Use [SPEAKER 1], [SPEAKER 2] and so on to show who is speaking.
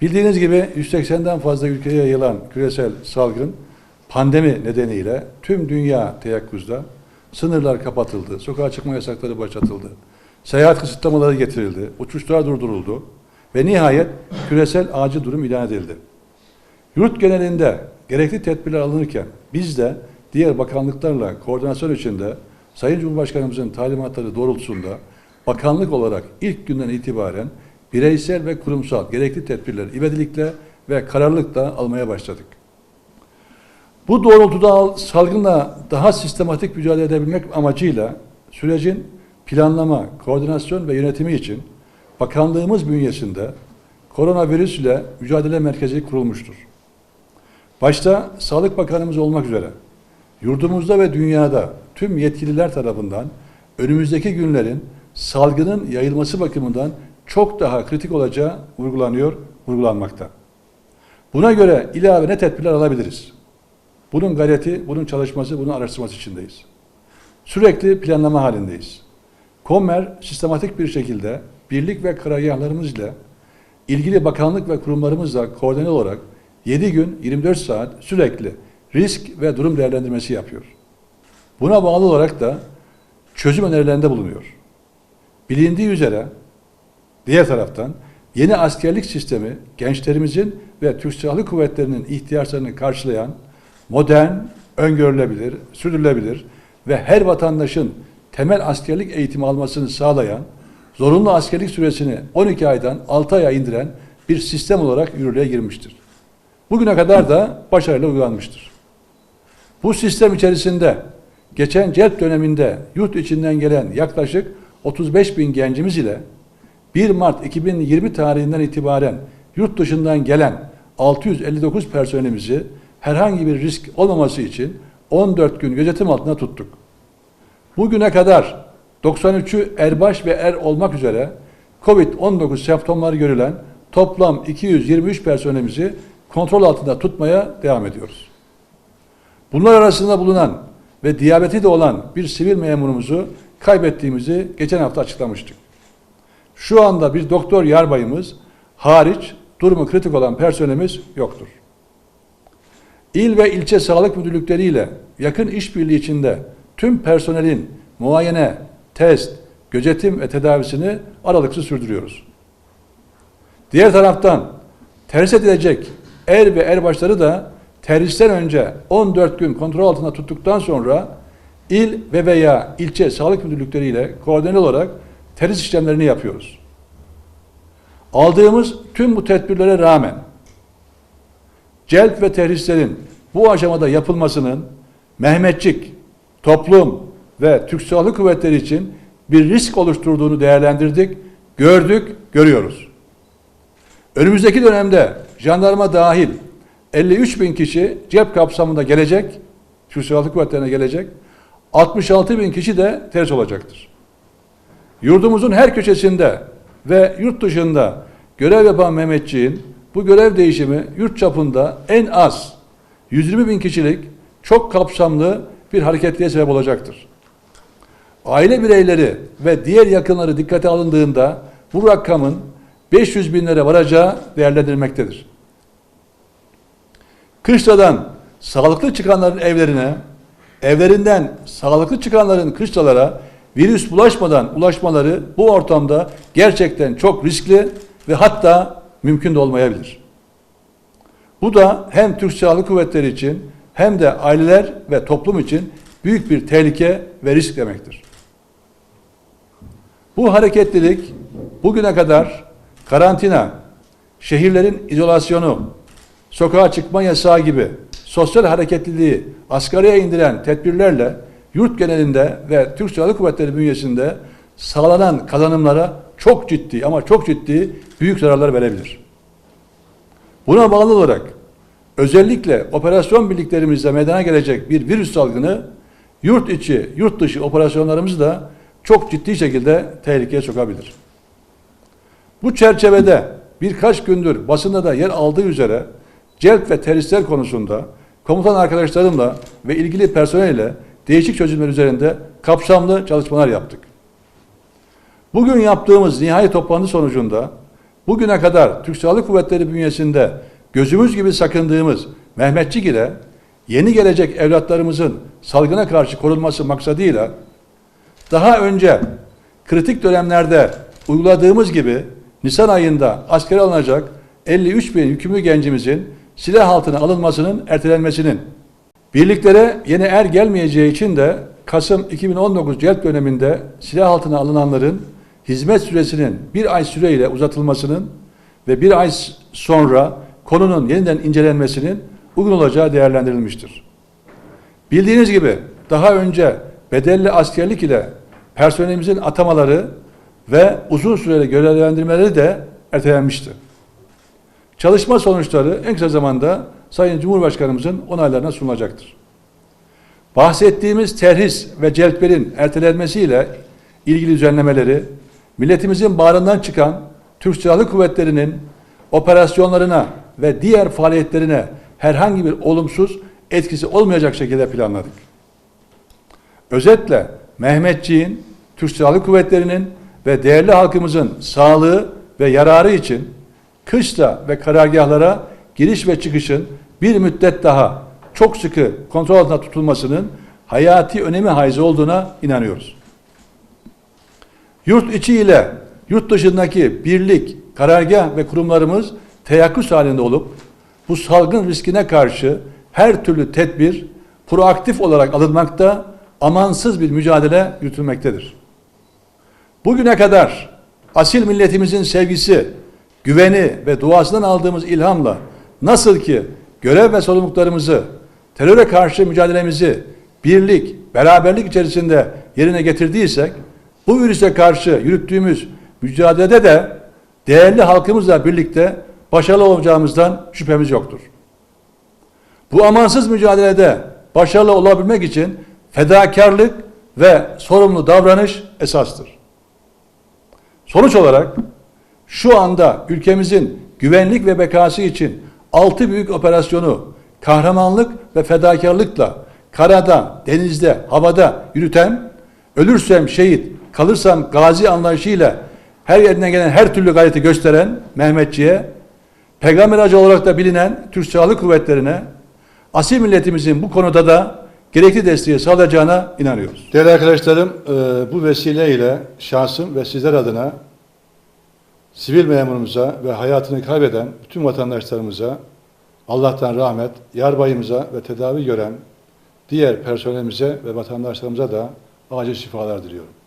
[SPEAKER 1] Bildiğiniz gibi 180'den fazla ülkeye yayılan küresel salgın pandemi nedeniyle tüm dünya teyakkuzda sınırlar kapatıldı, sokağa çıkma yasakları başlatıldı, seyahat kısıtlamaları getirildi, uçuşlar durduruldu ve nihayet küresel acil durum ilan edildi. Yurt genelinde gerekli tedbirler alınırken biz de diğer bakanlıklarla koordinasyon içinde Sayın Cumhurbaşkanımızın talimatları doğrultusunda bakanlık olarak ilk günden itibaren bireysel ve kurumsal gerekli tedbirleri ivedilikle ve kararlılıkla almaya başladık. Bu doğrultuda al- salgınla daha sistematik mücadele edebilmek amacıyla sürecin planlama, koordinasyon ve yönetimi için bakanlığımız bünyesinde koronavirüs ile mücadele merkezi kurulmuştur. Başta Sağlık Bakanımız olmak üzere yurdumuzda ve dünyada tüm yetkililer tarafından önümüzdeki günlerin salgının yayılması bakımından çok daha kritik olacağı vurgulanıyor, vurgulanmakta. Buna göre ilave ne tedbirler alabiliriz? Bunun gayreti, bunun çalışması, bunun araştırması içindeyiz. Sürekli planlama halindeyiz. Kommer sistematik bir şekilde birlik ve karargahlarımız ile ilgili bakanlık ve kurumlarımızla koordine olarak 7 gün 24 saat sürekli risk ve durum değerlendirmesi yapıyor. Buna bağlı olarak da çözüm önerilerinde bulunuyor. Bilindiği üzere diğer taraftan yeni askerlik sistemi gençlerimizin ve Türk Silahlı Kuvvetleri'nin ihtiyaçlarını karşılayan modern, öngörülebilir, sürdürülebilir ve her vatandaşın temel askerlik eğitimi almasını sağlayan, zorunlu askerlik süresini 12 aydan 6 aya indiren bir sistem olarak yürürlüğe girmiştir. Bugüne kadar da başarıyla uygulanmıştır. Bu sistem içerisinde geçen celp döneminde yurt içinden gelen yaklaşık 35 bin gencimiz ile 1 Mart 2020 tarihinden itibaren yurt dışından gelen 659 personelimizi herhangi bir risk olmaması için 14 gün gözetim altında tuttuk. Bugüne kadar 93'ü erbaş ve er olmak üzere COVID-19 semptomları görülen toplam 223 personelimizi kontrol altında tutmaya devam ediyoruz. Bunlar arasında bulunan ve diyabeti de olan bir sivil memurumuzu kaybettiğimizi geçen hafta açıklamıştık. Şu anda bir doktor yarbayımız hariç durumu kritik olan personelimiz yoktur. İl ve ilçe sağlık müdürlükleriyle yakın işbirliği içinde tüm personelin muayene, test, gözetim ve tedavisini aralıksız sürdürüyoruz. Diğer taraftan terhis edilecek er ve erbaşları da terhisten önce 14 gün kontrol altında tuttuktan sonra il ve veya ilçe sağlık müdürlükleriyle koordineli olarak terhis işlemlerini yapıyoruz. Aldığımız tüm bu tedbirlere rağmen celp ve terhislerin bu aşamada yapılmasının Mehmetçik, toplum ve Türk Silahlı Kuvvetleri için bir risk oluşturduğunu değerlendirdik, gördük, görüyoruz. Önümüzdeki dönemde jandarma dahil 53 bin kişi cep kapsamında gelecek, Türk Silahlı Kuvvetleri'ne gelecek, 66 bin kişi de terhis olacaktır. Yurdumuzun her köşesinde ve yurt dışında görev yapan Mehmetçiğin bu görev değişimi yurt çapında en az 120 bin kişilik çok kapsamlı bir hareketliğe sebep olacaktır. Aile bireyleri ve diğer yakınları dikkate alındığında bu rakamın 500 binlere varacağı değerlendirilmektedir. Kışladan sağlıklı çıkanların evlerine, evlerinden sağlıklı çıkanların kışlalara virüs bulaşmadan ulaşmaları bu ortamda gerçekten çok riskli ve hatta mümkün de olmayabilir. Bu da hem Türk Silahlı Kuvvetleri için hem de aileler ve toplum için büyük bir tehlike ve risk demektir. Bu hareketlilik bugüne kadar karantina, şehirlerin izolasyonu, sokağa çıkma yasağı gibi sosyal hareketliliği asgariye indiren tedbirlerle yurt genelinde ve Türk Silahlı Kuvvetleri bünyesinde sağlanan kazanımlara çok ciddi ama çok ciddi büyük zararlar verebilir. Buna bağlı olarak özellikle operasyon birliklerimizde meydana gelecek bir virüs salgını yurt içi, yurt dışı operasyonlarımızı da çok ciddi şekilde tehlikeye sokabilir. Bu çerçevede birkaç gündür basında da yer aldığı üzere celp ve teröristler konusunda komutan arkadaşlarımla ve ilgili personelle değişik çözümler üzerinde kapsamlı çalışmalar yaptık. Bugün yaptığımız nihai toplantı sonucunda bugüne kadar Türk Silahlı Kuvvetleri bünyesinde gözümüz gibi sakındığımız Mehmetçik ile yeni gelecek evlatlarımızın salgına karşı korunması maksadıyla daha önce kritik dönemlerde uyguladığımız gibi Nisan ayında askere alınacak 53 bin yükümlü gencimizin silah altına alınmasının ertelenmesinin, birliklere yeni er gelmeyeceği için de Kasım 2019 celp döneminde silah altına alınanların hizmet süresinin bir ay süreyle uzatılmasının ve bir ay sonra konunun yeniden incelenmesinin uygun olacağı değerlendirilmiştir. Bildiğiniz gibi daha önce bedelli askerlik ile personelimizin atamaları ve uzun süreli görevlendirmeleri de ertelenmişti. Çalışma sonuçları en kısa zamanda Sayın Cumhurbaşkanımızın onaylarına sunulacaktır. Bahsettiğimiz terhis ve celplerin ertelenmesiyle ilgili düzenlemeleri milletimizin bağrından çıkan Türk Silahlı Kuvvetleri'nin operasyonlarına ve diğer faaliyetlerine herhangi bir olumsuz etkisi olmayacak şekilde planladık. Özetle Mehmetçiğin, Türk Silahlı Kuvvetleri'nin ve değerli halkımızın sağlığı ve yararı için kışla ve karargahlara giriş ve çıkışın bir müddet daha çok sıkı kontrol altında tutulmasının hayati önemi haiz olduğuna inanıyoruz. Yurt içi ile yurt dışındaki birlik, karargah ve kurumlarımız teyakkuz halinde olup bu salgın riskine karşı her türlü tedbir proaktif olarak alınmakta, amansız bir mücadele yürütülmektedir. Bugüne kadar asil milletimizin sevgisi, güveni ve duasından aldığımız ilhamla nasıl ki görev ve sorumluluklarımızı, teröre karşı mücadelemizi birlik, beraberlik içerisinde yerine getirdiysek, bu virüse karşı yürüttüğümüz mücadelede de değerli halkımızla birlikte başarılı olacağımızdan şüphemiz yoktur. Bu amansız mücadelede başarılı olabilmek için fedakarlık ve sorumlu davranış esastır. Sonuç olarak şu anda ülkemizin güvenlik ve bekası için altı büyük operasyonu kahramanlık ve fedakarlıkla karada, denizde, havada yürüten, ölürsem şehit, kalırsam gazi anlayışıyla her yerine gelen her türlü gayreti gösteren Mehmetçiğe, peygamber acı olarak da bilinen Türk Silahlı Kuvvetleri'ne, asil milletimizin bu konuda da gerekli desteği sağlayacağına inanıyoruz. Değerli arkadaşlarım, e, bu vesileyle şahsım ve sizler adına sivil memurumuza ve hayatını kaybeden bütün vatandaşlarımıza Allah'tan rahmet, yarbayımıza ve tedavi gören diğer personelimize ve vatandaşlarımıza da acil şifalar diliyorum.